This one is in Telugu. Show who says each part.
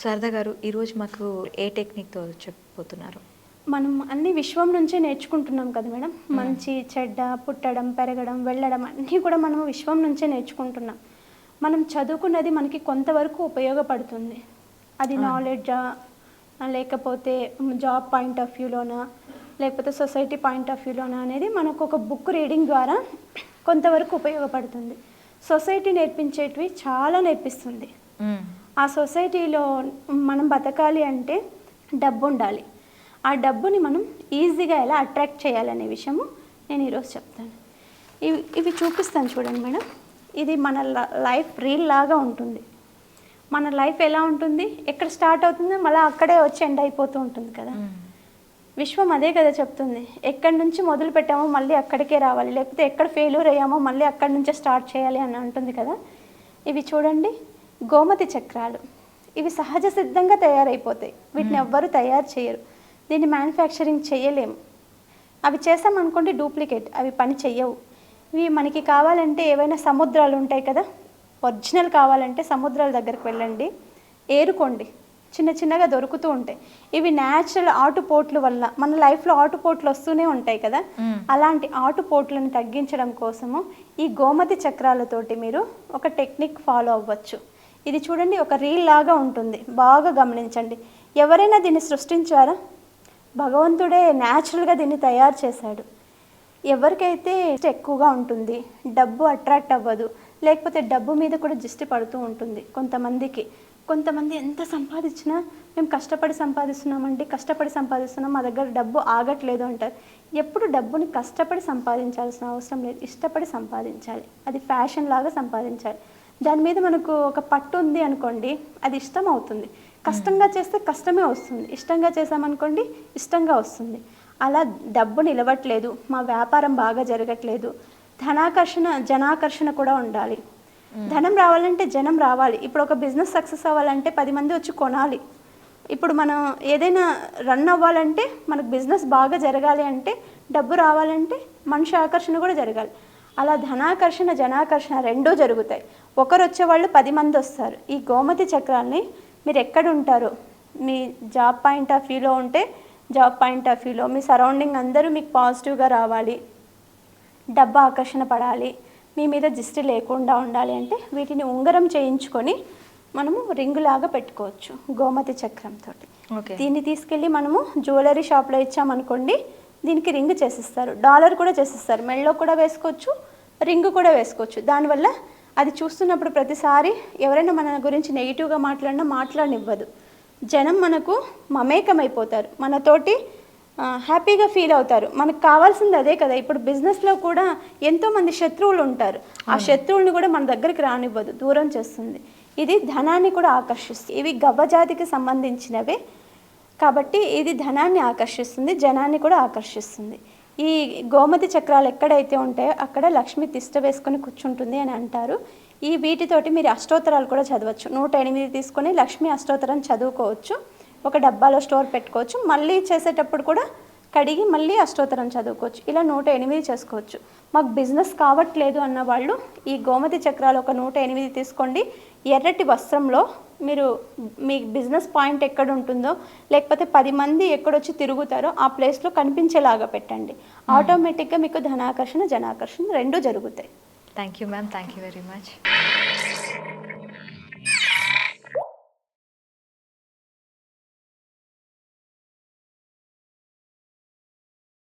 Speaker 1: శారదా గారు ఈరోజు మాకు ఏ టెక్నిక్తో చెప్పబోతున్నారు?
Speaker 2: మనం అన్ని విశ్వం నుంచే నేర్చుకుంటున్నాం కదా మేడం. మంచి చెడ్డ పుట్టడం పెరగడం వెళ్ళడం అన్నీ కూడా మనం విశ్వం నుంచే నేర్చుకుంటున్నాం. మనం చదువుకున్నది మనకి కొంతవరకు ఉపయోగపడుతుంది. అది నాలెడ్జా లేకపోతే జాబ్ పాయింట్ ఆఫ్ వ్యూలోనా లేకపోతే సొసైటీ పాయింట్ ఆఫ్ వ్యూలోనా అనేది మనకు ఒక బుక్ రీడింగ్ ద్వారా కొంతవరకు ఉపయోగపడుతుంది. సొసైటీ నేర్పించేటివి చాలా నేర్పిస్తుంది. ఆ సొసైటీలో మనం బతకాలి అంటే డబ్బు ఉండాలి ఆ డబ్బుని మనం ఈజీగా ఎలా అట్రాక్ట్ చేయాలనే విషయము నేను ఈరోజు చెప్తాను. ఇవి ఇవి చూపిస్తాను చూడండి మేడం. ఇది మన లైఫ్ రీల్ లాగా ఉంటుంది. మన లైఫ్ ఎలా ఉంటుంది? ఎక్కడ స్టార్ట్ అవుతుందో? మళ్ళీ అక్కడే వచ్చి ఎండ్ అయిపోతూ ఉంటుంది కదా. విశ్వం అదే కదా చెప్తుంది. ఎక్కడి నుంచి మొదలు పెట్టామో మళ్ళీ అక్కడికే రావాలి. లేకపోతే ఎక్కడ ఫెయిల్యూర్ అయ్యామో మళ్ళీ అక్కడి నుంచే స్టార్ట్ చేయాలి అని అంటుంది కదా. ఇవి చూడండి. గోమతి చక్రాలు. ఇవి సహజ సిద్ధంగా తయారైపోతాయి. వీటిని ఎవ్వరూ తయారు చేయరు. దీన్ని మ్యానుఫ్యాక్చరింగ్ చేయలేము. అవి చేసామనుకోండి డూప్లికేట్ అవి పని చెయ్యవు. ఇవి మనకి కావాలంటే ఏవైనా సముద్రాలు ఉంటాయి కదా? ఒరిజినల్ కావాలంటే సముద్రాల దగ్గరికి వెళ్ళండి. ఏరుకోండి. చిన్న చిన్నగా దొరుకుతూ ఉంటాయి. ఇవి న్యాచురల్ ఆటుపోట్ల వల్ల మన లైఫ్లో ఆటుపోట్లు వస్తూనే ఉంటాయి కదా? అలాంటి ఆటుపోట్లను తగ్గించడం కోసము ఈ గోమతి చక్రాలతోటి మీరు ఒక టెక్నిక్ ఫాలో అవ్వచ్చు. ఇది చూడండి ఒక రీల్ లాగా ఉంటుంది. బాగా గమనించండి. ఎవరైనా దీన్ని సృష్టించారా? భగవంతుడే న్యాచురల్గా దీన్ని తయారు చేశాడు. ఎవరికైతే ఎక్కువగా ఉంటుంది డబ్బు అట్రాక్ట్ అవ్వదు లేకపోతే డబ్బు మీద కూడా దిష్టి పడుతూ ఉంటుంది కొంతమందికి. కొంతమంది ఎంత సంపాదించినా మేము కష్టపడి సంపాదిస్తున్నామండి కష్టపడి సంపాదిస్తున్నాం మా దగ్గర డబ్బు ఆగట్లేదు అంటారు. ఎప్పుడు డబ్బుని కష్టపడి సంపాదించాల్సిన అవసరం లేదు. ఇష్టపడి సంపాదించాలి. అది ఫ్యాషన్ లాగా సంపాదించాలి. దాని మీద మనకు ఒక పట్టు ఉంది అనుకోండి అది ఇష్టం అవుతుంది. కష్టంగా చేస్తే కష్టమే వస్తుంది. ఇష్టంగా చేసామనుకోండి ఇష్టంగా వస్తుంది. అలా డబ్బు నిలవట్లేదు మా వ్యాపారం బాగా జరగట్లేదు ధనాకర్షణ జనాకర్షణ కూడా ఉండాలి. ధనం రావాలంటే జనం రావాలి. ఇప్పుడు ఒక బిజినెస్ సక్సెస్ అవ్వాలంటే పది మంది వచ్చి కొనాలి. ఇప్పుడు మనం ఏదైనా రన్ అవ్వాలంటే మనకు బిజినెస్ బాగా జరగాలి అంటే డబ్బు రావాలంటే మనిషి ఆకర్షణ కూడా జరగాలి. అలా ధనాకర్షణ జనాకర్షణ రెండూ జరుగుతాయి. ఒకరు వచ్చేవాళ్ళు పది మంది వస్తారు. ఈ గోమతి చక్రాల్ని మీరు ఎక్కడ ఉంటారో మీ జాబ్ పాయింట్ ఆఫ్ వ్యూలో ఉంటే జాబ్ పాయింట్ ఆఫ్ వ్యూలో మీ సరౌండింగ్ అందరూ మీకు పాజిటివ్గా రావాలి. డబ్బు ఆకర్షణ పడాలి. మీ మీద దిష్టి లేకుండా ఉండాలి అంటే వీటిని ఉంగరం చేయించుకొని మనము రింగులాగా పెట్టుకోవచ్చు గోమతి చక్రంతో దీన్ని తీసుకెళ్ళి మనము జ్యువెలరీ షాప్లో ఇచ్చామనుకోండి దీనికి రింగ్ చేసిస్తారు. డాలర్ కూడా చేసిస్తారు. మెళ్ళో కూడా వేసుకోవచ్చు రింగ్ కూడా వేసుకోవచ్చు. దానివల్ల అది చూస్తున్నప్పుడు ప్రతిసారి ఎవరైనా మన గురించి నెగిటివ్గా మాట్లాడినా మాట్లాడనివ్వదు. జనం మనకు మమేకమైపోతారు. మనతోటి హ్యాపీగా ఫీల్ అవుతారు. మనకు కావాల్సింది అదే కదా. ఇప్పుడు బిజినెస్లో కూడా ఎంతోమంది శత్రువులు ఉంటారు. ఆ శత్రువుల్ని కూడా మన దగ్గరికి రానివ్వదు. దూరం చేస్తుంది. ఇది ధనాన్ని కూడా ఆకర్షిస్తుంది. ఇవి గవ్వజాతికి సంబంధించినవే. కాబట్టి ఇది ధనాన్ని ఆకర్షిస్తుంది. జనాన్ని కూడా ఆకర్షిస్తుంది. ఈ గోమతి చక్రాలు ఎక్కడైతే ఉంటాయో అక్కడ లక్ష్మి తిష్ట వేసుకొని కూర్చుంటుంది అని అంటారు. ఈ వీటితోటి మీరు అష్టోత్తరాలు కూడా చదవచ్చు. నూట ఎనిమిది తీసుకొని లక్ష్మి అష్టోత్తరం చదువుకోవచ్చు. ఒక డబ్బాలో స్టోర్ పెట్టుకోవచ్చు. మళ్ళీ చేసేటప్పుడు కూడా కడిగి మళ్ళీ అష్టోత్తరం చదువుకోవచ్చు. ఇలా నూట ఎనిమిది చేసుకోవచ్చు. మాకు బిజినెస్ కావట్లేదు అన్న వాళ్ళు ఈ గోమతి చక్రాలు ఒక నూట ఎనిమిది తీసుకోండి. ఎర్రటి వస్త్రంలో మీరు మీ బిజినెస్ పాయింట్ ఎక్కడ ఉంటుందో లేకపోతే పది మంది ఎక్కడొచ్చి తిరుగుతారో ఆ ప్లేస్లో కనిపించేలాగా పెట్టండి. ఆటోమేటిక్గా మీకు ధనాకర్షణ జనాకర్షణ రెండూ జరుగుతాయి.
Speaker 1: Thank you ma'am thank you very much